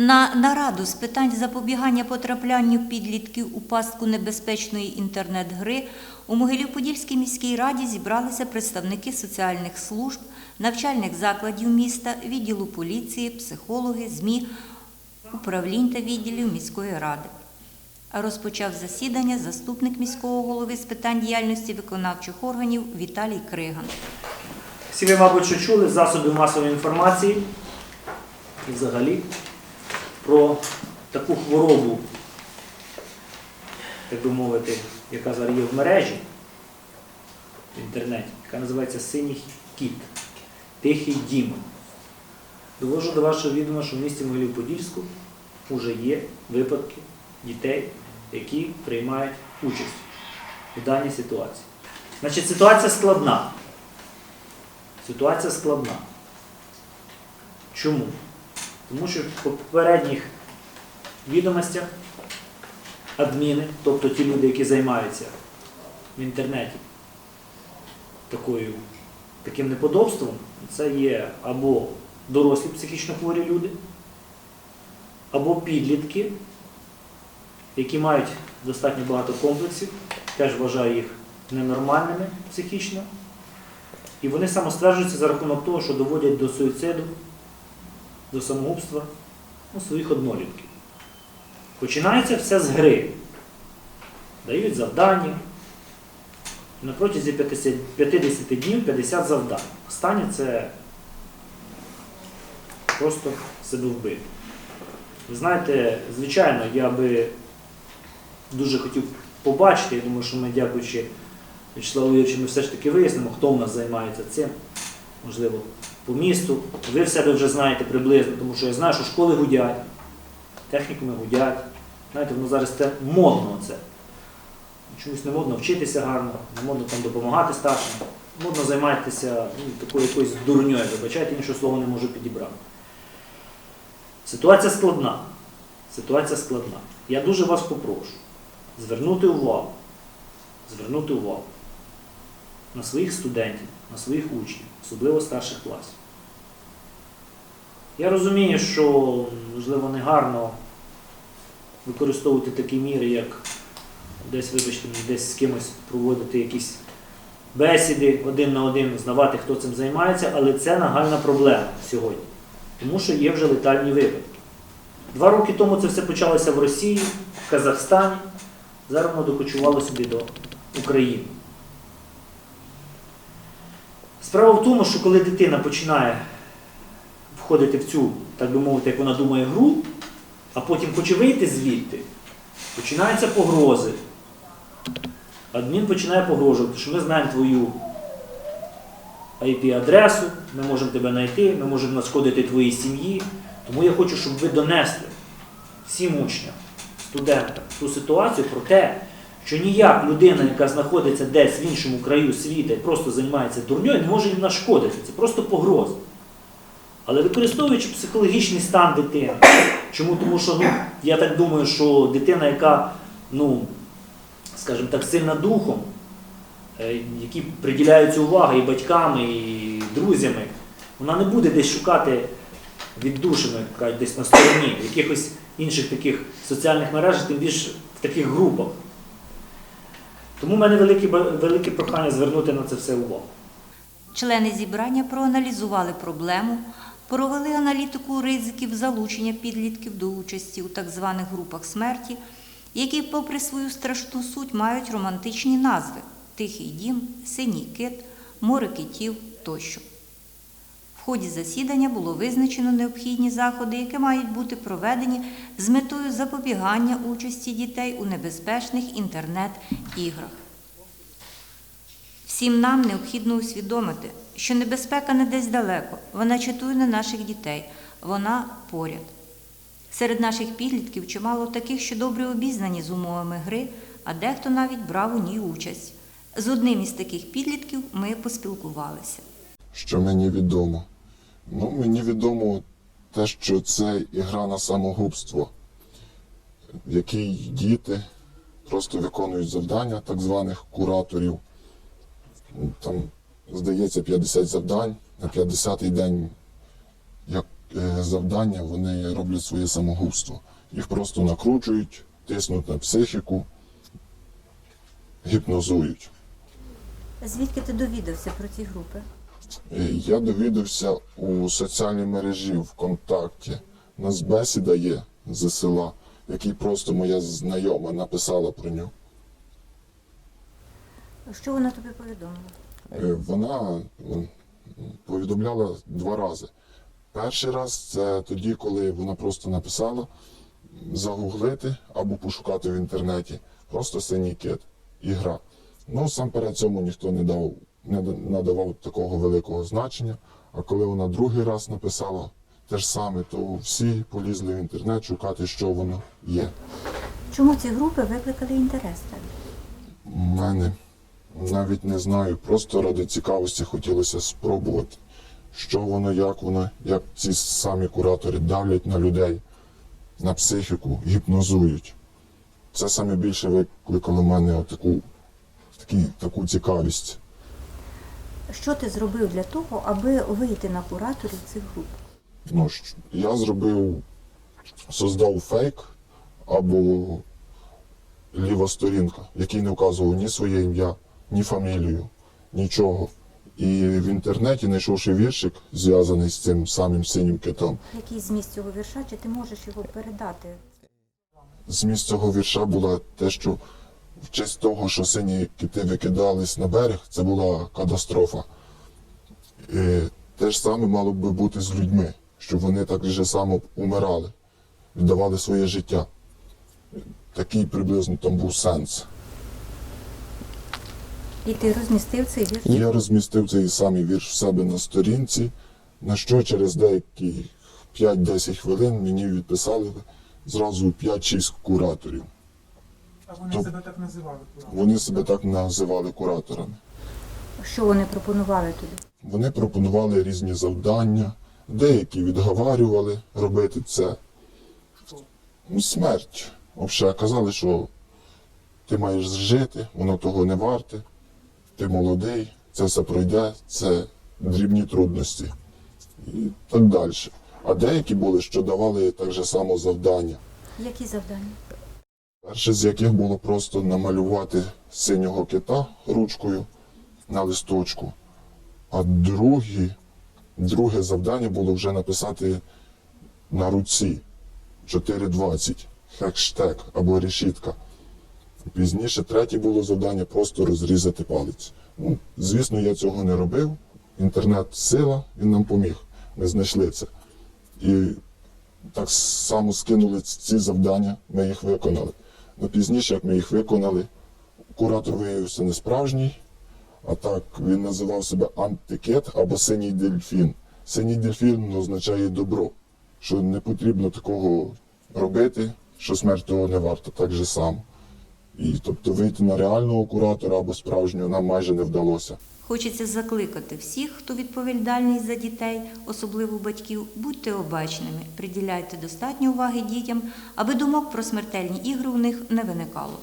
На нараду з питань запобігання потраплянню підлітків у пастку небезпечної інтернет-гри у Могилів-Подільській міській раді зібралися представники соціальних служб, навчальних закладів міста, відділу поліції, психологи, ЗМІ, управлінь та відділів міської ради. Розпочав засідання заступник міського голови з питань діяльності виконавчих органів Віталій Криган. Всі ви, мабуть, що чули з засобів масової інформації і взагалі про таку хворобу, так би мовити, яка зараз є в мережі в інтернеті, яка називається Синій кіт, Тихий дім. Довожу до вашого відома, що в місті Могилів-Подільську вже є випадки дітей, які приймають участь у даній ситуації. Значить, ситуація складна. Ситуація складна. Чому? Тому що в попередніх відомостях адміни, тобто ті люди, які займаються в інтернеті такою, таким неподобством, це є або дорослі психічно хворі люди, або підлітки, які мають достатньо багато комплексів, теж вважаю їх ненормальними психічно. І вони самостверджуються за рахунок того, що доводять до суїциду, до самогубства ну, своїх однолітків. Починається все з гри. Дають завдання. На протязі 50, 50 днів 50 завдань. Останнє це просто себе вбити. Ви знаєте, звичайно, я би дуже хотів побачити, я думаю, що ми, дякуючи Вячеславу Юрійовичу, ми все ж таки вияснимо, хто в нас займається цим, можливо, по місту. Ви в себе вже знаєте приблизно, тому що я знаю, що школи гудять, технікуми гудять. Знаєте, воно зараз це модно це. Чомусь не модно вчитися гарно, не модно там допомагати старшим. Модно займатися ну, такою якоюсь дурньою, вибачайте, іншого слова не можу підібрати. Ситуація складна. Ситуація складна. Я дуже вас попрошу звернути увагу, звернути увагу на своїх студентів, на своїх учнів, особливо старших класів. Я розумію, що можливо не гарно використовувати такі міри, як десь, вибачте, десь з кимось проводити якісь бесіди один на один, знавати, хто цим займається, але це нагальна проблема сьогодні. Тому що є вже летальні випадки. Два роки тому це все почалося в Росії, в Казахстані. Зараз воно докочувало собі до України. Справа в тому, що коли дитина починає входити в цю, так би мовити, як вона думає, гру, а потім хоче вийти звідти, починаються погрози. Адмін починає погрожувати, що ми знаємо твою IP-адресу, ми можемо тебе знайти, ми можемо нашкодити твоїй сім'ї. Тому я хочу, щоб ви донесли всім учням, студентам ту ситуацію про те, що ніяк людина, яка знаходиться десь в іншому краю світу і просто займається дурньою, не може їм нашкодити. Це просто погроза. Але використовуючи психологічний стан дитини, чому? Тому що ну, я так думаю, що дитина, яка, ну, скажімо так, сильна духом, е, які приділяються уваги і батьками, і друзями, вона не буде десь шукати віддушину, як десь на стороні, в якихось інших таких соціальних мережах, тим більше в таких групах. Тому в мене велике, велике прохання звернути на це все увагу. Члени зібрання проаналізували проблему, провели аналітику ризиків залучення підлітків до участі у так званих групах смерті, які, попри свою страшну суть, мають романтичні назви Тихий дім, Синій кит, море китів тощо. В ході засідання було визначено необхідні заходи, які мають бути проведені з метою запобігання участі дітей у небезпечних інтернет-іграх. Всім нам необхідно усвідомити, що небезпека не десь далеко, вона чатує на наших дітей, вона поряд. Серед наших підлітків чимало таких, що добре обізнані з умовами гри, а дехто навіть брав у ній участь. З одним із таких підлітків ми поспілкувалися. що мені відомо. Ну, мені відомо те, що це ігра на самогубство, в якій діти просто виконують завдання так званих кураторів. Там, здається, 50 завдань. На 50-й день, як е, завдання, вони роблять своє самогубство. Їх просто накручують, тиснуть на психіку, гіпнозують. Звідки ти довідався про ці групи? Е, Я довідався у соціальній мережі ВКонтакті. У нас бесіда є з села, який просто моя знайома написала про нього. Що вона тобі повідомила? Е, Вона повідомляла два рази. Перший раз це тоді, коли вона просто написала загуглити або пошукати в інтернеті. Просто синій кит і гра. Ну, сам перед цьому ніхто не дав, не надавав такого великого значення. А коли вона другий раз написала те ж саме, то всі полізли в інтернет шукати, що воно є. Чому ці групи викликали інтерес? У мене навіть не знаю, просто ради цікавості хотілося спробувати, що воно, як воно, як ці самі куратори давлять на людей, на психіку, гіпнозують. Це саме більше викликало в мене таку, такі, таку цікавість. Що ти зробив для того, аби вийти на кураторів цих груп? Ну, я зробив, создав фейк або ліва сторінка, який не вказував ні своє ім'я, ні фамілію, нічого. І в інтернеті, знайшовши віршик, зв'язаний з цим самим синім китом, Який зміст цього вірша, чи ти можеш його передати? зміст цього вірша була те, що в честь того, що сині кити викидались на берег, це була катастрофа. І те ж саме мало би бути з людьми, щоб вони так же само умирали, віддавали своє життя. Такий приблизно там був сенс. І ти розмістив цей вірш? Я розмістив цей самий вірш в себе на сторінці, на що через деякі 5-10 хвилин мені відписали зразу 5-6 кураторів. А вони Тоб- себе так називали. куратор. Вони себе так називали кураторами. Що вони пропонували тобі? Вони пропонували різні завдання, деякі відговарювали робити це. Ну, Смерть. Взагалі казали, що ти маєш жити, воно того не варте, ти молодий, це все пройде, це дрібні трудності. І так далі. А деякі були, що давали так же само завдання. Які завдання? Перше з яких було просто намалювати синього кита ручкою на листочку. А другі, друге завдання було вже написати на руці 4.20 хештег або решітка. Пізніше третє було завдання просто розрізати палець. Ну, звісно, я цього не робив. Інтернет сила, він нам поміг. Ми знайшли це. І так само скинули ці завдання, ми їх виконали. Ну пізніше, як ми їх виконали, куратор виявився не справжній, а так він називав себе антикет або синій дельфін. Синій дельфін означає добро, що не потрібно такого робити, що смерть того не варта, так же само. І тобто вийти на реального куратора або справжнього нам майже не вдалося. Хочеться закликати всіх, хто відповідальний за дітей, особливо батьків, будьте обачними, приділяйте достатньо уваги дітям, аби думок про смертельні ігри у них не виникало.